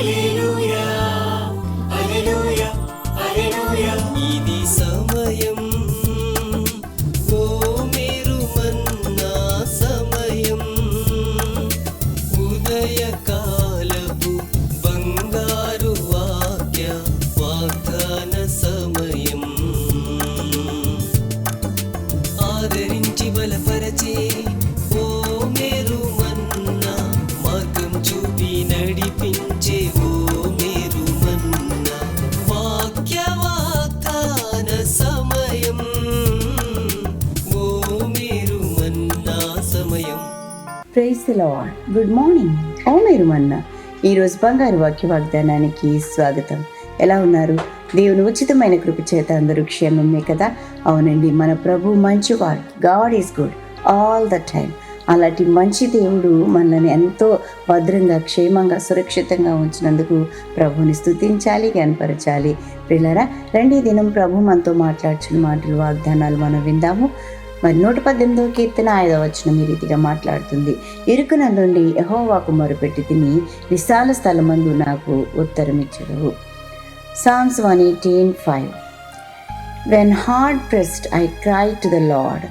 一路。ప్రైజ్ lord good morning ఓ మీరు మన్న ఈరోజు బంగారు వాక్య వాగ్దానానికి స్వాగతం. ఎలా ఉన్నారు? దేవుని ఉచితమైన కృప చేత అందరూ క్షేమమే కదా? అవునండి మన ప్రభు మంచివాడు. God is good all the time అలాంటి మంచి దేవుడు మనల్ని ఎంతో భద్రంగా క్షేమంగా సురక్షితంగా ఉంచినందుకు ప్రభుని స్తుతించాలి కనపరచాలి పిల్లరా రెండే దినం ప్రభు మనతో మాట్లాడుచున్న మాటలు వాగ్దానాలు మనం విందాము. మరి నూట పద్దెనిమిదవ కీర్తన ఐదవ వచనం ఈ రీతిగా మాట్లాడుతుంది. ఇరుకున నుండి యహోవాకు మొరపెట్టి తిని విశాల స్థలమందు నాకు ఉత్తరం ఇచ్చడు. Psalms one eighteen five when hard pressed I cry to the lord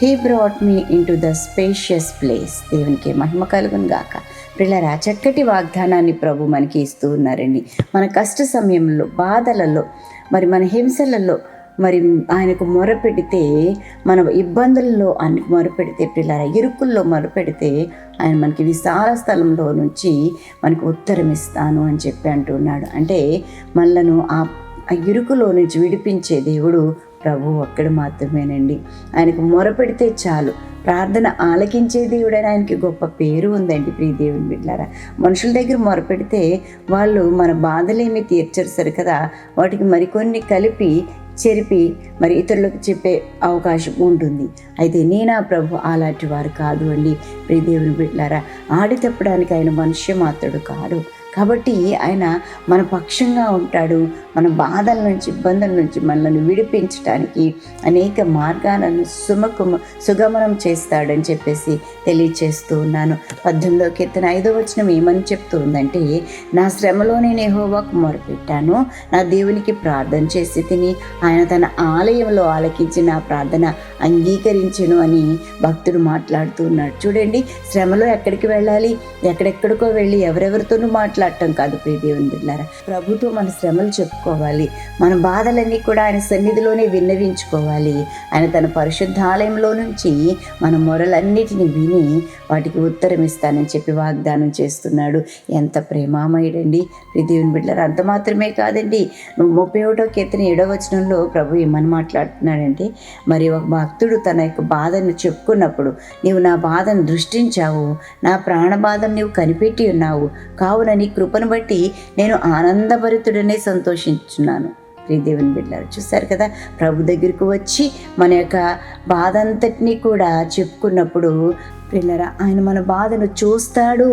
he brought me into the spacious place దేవునికి మహిమ కలుగును గాక. పిల్లరా చక్కటి వాగ్దానాన్ని ప్రభు మనకి ఇస్తూ ఉన్నారండి. మన కష్ట సమయంలో బాధలలో మరి మన హింసలలో మరి ఆయనకు మొరపెడితే మన ఇబ్బందుల్లో ఆయనకు మొరపెడితే పిల్లల ఇరుకుల్లో మొరపెడితే ఆయన మనకి విశాల స్థలంలో నుంచి మనకు ఉత్తరం ఇస్తాను అని చెప్పి అంటున్నాడు. అంటే మనలను ఆ ఆ ఇరుకులో నుంచి విడిపించే దేవుడు ప్రభు ఒక్కడు మాత్రమేనండి. ఆయనకు మొరపెడితే చాలు. ప్రార్థన ఆలకించే దేవుడని ఆయనకి గొప్ప పేరు ఉందండి ప్రియ దేవుని బిడ్డారా మనుషుల దగ్గర మొరపెడితే వాళ్ళు మన బాధలేమి తీర్చరు సరి కదా వాటికి మరికొన్ని కలిపి చెరిపి మరి ఇతరులకు చెప్పే అవకాశం ఉంటుంది. అయితే నేనా ప్రభు అలాంటి వారు కాదు అండి. ప్రియదేవుని బిడ్డారా ఆడి తప్పడానికి ఆయన మనుష్య మాత్రుడు కాడు. కాబట్టి ఆయన మన పక్షంగా ఉంటాడు మన బాధల నుంచి ఇబ్బందుల నుంచి మనల్ని విడిపించడానికి అనేక మార్గాలను సుమకుమ సుగమనం చేస్తాడని చెప్పేసి తెలియచేస్తూ ఉన్నాను. పద్దెనిమిదో కీర్తన ఐదో వచనం ఏమని చెప్తూ ఉందంటే నా శ్రమలో నేను యెహోవాకు మొరపెట్టాను నా దేవునికి ప్రార్థన చేసి తిని ఆయన తన ఆలయంలో ఆలకించి నా ప్రార్థన అంగీకరించను అని భక్తుడు మాట్లాడుతూ ఉన్నాడు. చూడండి శ్రమలో ఎక్కడికి వెళ్ళాలి? ఎక్కడెక్కడికో వెళ్ళి ఎవరెవరితోనూ మాట్లాడటం కాదు ప్రియ బిడ్డారా ప్రభుతో మన శ్రమలు చెప్పుకోవాలి. మన బాధలన్నీ కూడా ఆయన సన్నిధిలోనే విన్నవించుకోవాలి. ఆయన తన పరిశుద్ధాలయంలో నుంచి మన మొరలన్నిటిని విని వాటికి ఉత్తరం ఇస్తానని చెప్పి వాగ్దానం చేస్తున్నాడు. ఎంత ప్రేమామయుడండి. ప్రియ దేవుని బిడ్డారా అంత మాత్రమే కాదండి. ముప్పై ఒకటో కీర్తన ఏడో వచనంలో ప్రభు ఏమని మాట్లాడుతున్నాడంటే మరి ఒక భక్తుడు తన యొక్క బాధను చెప్పుకున్నప్పుడు నీవు నా బాధను దృష్టించావు. నా ప్రాణ బాధను నీవు కనిపెట్టి ఉన్నావు. కావున నీకు కృపను బట్టి నేను ఆనందభరితుడనే సంతోషించున్నాను ప్రియదేవుని బిడ్డారు చూస్తారు కదా? ప్రభు దగ్గరకు వచ్చి మన యొక్క బాధ అంతటినీ కూడా చెప్పుకున్నప్పుడు పిల్లరా ఆయన మన బాధను చూస్తాడు.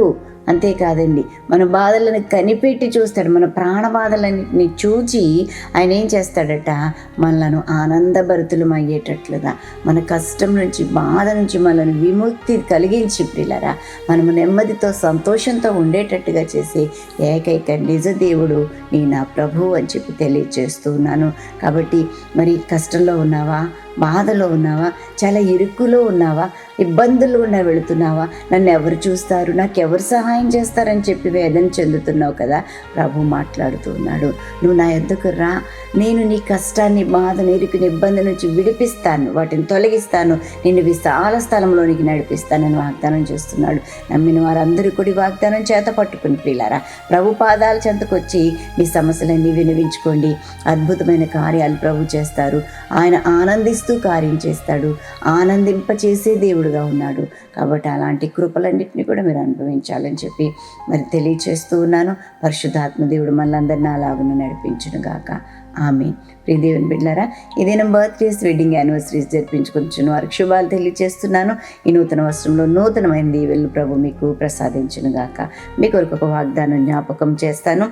అంతేకాదండి. మన బాధలను కనిపెట్టి చూస్తాడు. మన ప్రాణ బాధలన్నింటినీ చూచి ఆయన ఏం చేస్తాడట? మనలను ఆనందభరితులం అయ్యేటట్లుగా మన కష్టం నుంచి బాధ నుంచి మనల్ని విముక్తి కలిగించి పిల్లరా మనము నెమ్మదితో సంతోషంతో ఉండేటట్టుగా చేసే ఏకైక నిజ దేవుడు నీ నా ప్రభు అని చెప్పి తెలియజేస్తున్నాను కాబట్టి మరి కష్టంలో ఉన్నావా? బాధలో ఉన్నావా? చాలా ఇరుకులో ఉన్నావా? ఇబ్బందులు ఉన్న వెళుతున్నావా? నన్ను ఎవరు చూస్తారు? నాకు ఎవరు సహాయం చేస్తారని చెప్పి వేదన చెందుతున్నావు కదా? ప్రభు మాట్లాడుతున్నాడు నువ్వు నా ఎద్దుకు రా. నేను నీ కష్టాన్ని బాధను ఇరుకుని ఇబ్బంది నుంచి విడిపిస్తాను. వాటిని తొలగిస్తాను. నిన్ను విశాల స్థలంలోనికి నడిపిస్తానని వాగ్దానం చేస్తున్నాడు. నమ్మిన వారందరూ కూడా వాగ్దానం చేత పట్టుకుని పిల్లారా ప్రభు పాదాల చెంతకొచ్చి మీ సమస్యలన్నీ వినిపించుకోండి అద్భుతమైన కార్యాలు ప్రభు చేస్తారు. ఆయన ఆనందిస్తూ కార్యం చేస్తాడు. ఆనందింపచేసే దేవుడుగా ఉన్నాడు. కాబట్టి అలాంటి కృపలన్నింటినీ కూడా మీరు అనుభవించాలని చెప్పి మరి తెలియచేస్తూ ఉన్నాను. పరిశుద్ధాత్మ దేవుడు మనందరినీ అలాగను నడిపించును గాక ఆమె ప్రియ దేవుని బిడ్డారా ఇదేనా బర్త్డేస్ వెడ్డింగ్ యానివర్సరీస్ జరిపించుకుంటున్న వారికి శుభాలు తెలియజేస్తున్నాను ఈ నూతన వస్త్రంలో నూతనమైన దీవెళ్ళు ప్రభు మీకు ప్రసాదించును గాక. మీ కొరకు ఒక వాగ్దానం జ్ఞాపకం చేస్తాను.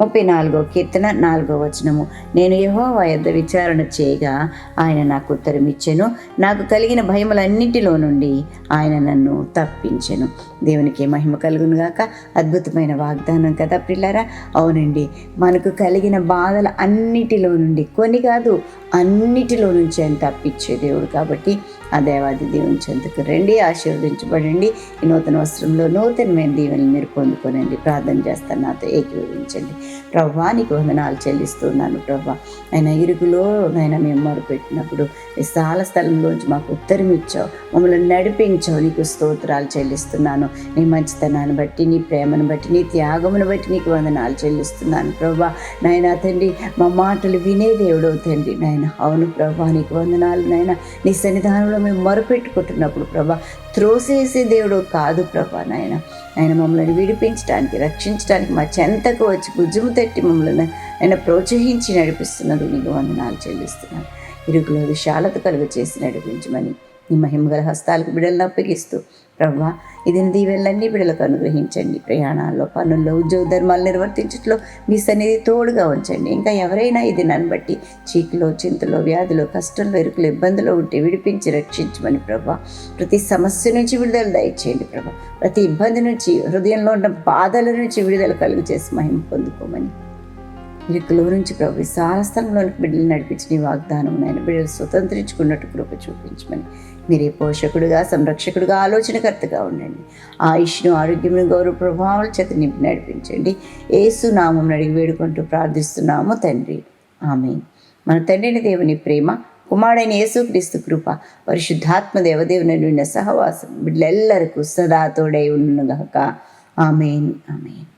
ముప్పై నాలుగో కీర్తన నాలుగో వచనము. నేను యహోవా యొద్ద విచారణ చేయగా ఆయన నాకు ఉత్తరం ఇచ్చెను. నాకు కలిగిన భయములన్నిటిలో నుండి ఆయన నన్ను తప్పించెను. దేవునికి మహిమ కలుగును గాక. అద్భుతమైన వాగ్దానం కదా పిల్లరా అవునండి. మనకు కలిగిన బాధల అన్నిటిలో నుండి కొన్ని కాదు అన్నిటిలో నుంచి ఆయన తప్పించే దేవుడు కాబట్టి ఆ దేవాది దేవుని చెందుకు రండి ఆశీర్వదించబడండి. ఈ నూతన వస్త్రంలో నూతనమైన దీవెనలు మీరు పొందుకోనండి. ప్రార్థన చేస్తాను నాతో ఏకీభవించండి. ప్రభా నీకు వందనాలు చెల్లిస్తున్నాను ప్రభా. ఆయన ఇరుగులో నాయన మేము మొరుపెట్టినప్పుడు విశాల స్థలంలోంచి మాకు ఉత్తరం ఇచ్చావు. మమ్మల్ని నడిపించావు. నీకు స్తోత్రాలు చెల్లిస్తున్నాను. నీ మంచితనాన్ని బట్టి నీ ప్రేమను బట్టి నీ త్యాగమును బట్టి నీకు వందనాలు చెల్లిస్తున్నాను ప్రభా. నాయన తండ్రి మా మాటలు వినే దేవుడు తండ్రి. నాయన అవును ప్రభా నీకు వందనాలు నాయన. నీ సన్నిధానంలో మేము మొరపెట్టుకుంటున్నప్పుడు ప్రభా త్రోసేసే దేవుడు కాదు ప్రభా నాయన. ఆయన మమ్మల్ని విడిపించడానికి రక్షించడానికి మా చెంతకు వచ్చి భుజము తట్టి మమ్మల్ని ఆయన ప్రోత్సహించి నడిపిస్తున్నది నీకు వందనాలు చెల్లిస్తున్నాను ఇరుకులో విశాలత కలుగు చేసి నడిపించమని నీ మహిమగల హస్తాలకు బిడలను అప్పగిస్తూ ప్రభా ఇది దీవెనలన్నీ బిడలకు అనుగ్రహించండి. ప్రయాణాల్లో పనుల్లో ఉద్యోగ ధర్మాలు నిర్వర్తించట్లో మీ సన్నిధి తోడుగా ఉంచండి. ఇంకా ఎవరైనా ఇది నన్ను బట్టి చీకులో చింతలో వ్యాధిలో కష్టంలో ఇరుకులు ఇబ్బందులు ఉంటే విడిపించి రక్షించమని ప్రభా. ప్రతి సమస్య నుంచి విడుదల దయచేయండి ప్రభా. ప్రతి ఇబ్బంది నుంచి హృదయంలో ఉన్న బాధల నుంచి విడుదల కలుగు చేసి మహిమ పొందుకోమని ఇరుకులో నుంచి ప్రభు విశాల బిడ్డలు నడిపించిన వాగ్దానం నాయన బిడ్డలు స్వతంత్రించుకున్నట్టు కృప చూపించమని. మీరే పోషకుడుగా సంరక్షకుడుగా ఆలోచనకర్తగా ఉండండి. ఆయుష్ను ఆరోగ్యమును గౌరవ ప్రభావాల చేత నింపి నడిపించండి. ఏసు నామం అడిగి వేడుకుంటూ ప్రార్థిస్తున్నాము తండ్రి. ఆమె మన తండ్రిని దేవుని ప్రేమ కుమారుడైన యేసుక్రీస్తు కృప పరిశుద్ధాత్మ దేవదేవుని నిండిన సహవాసం బిడ్డలెల్లరికూ సదా తోడై ఉండుగాక amen. Amen.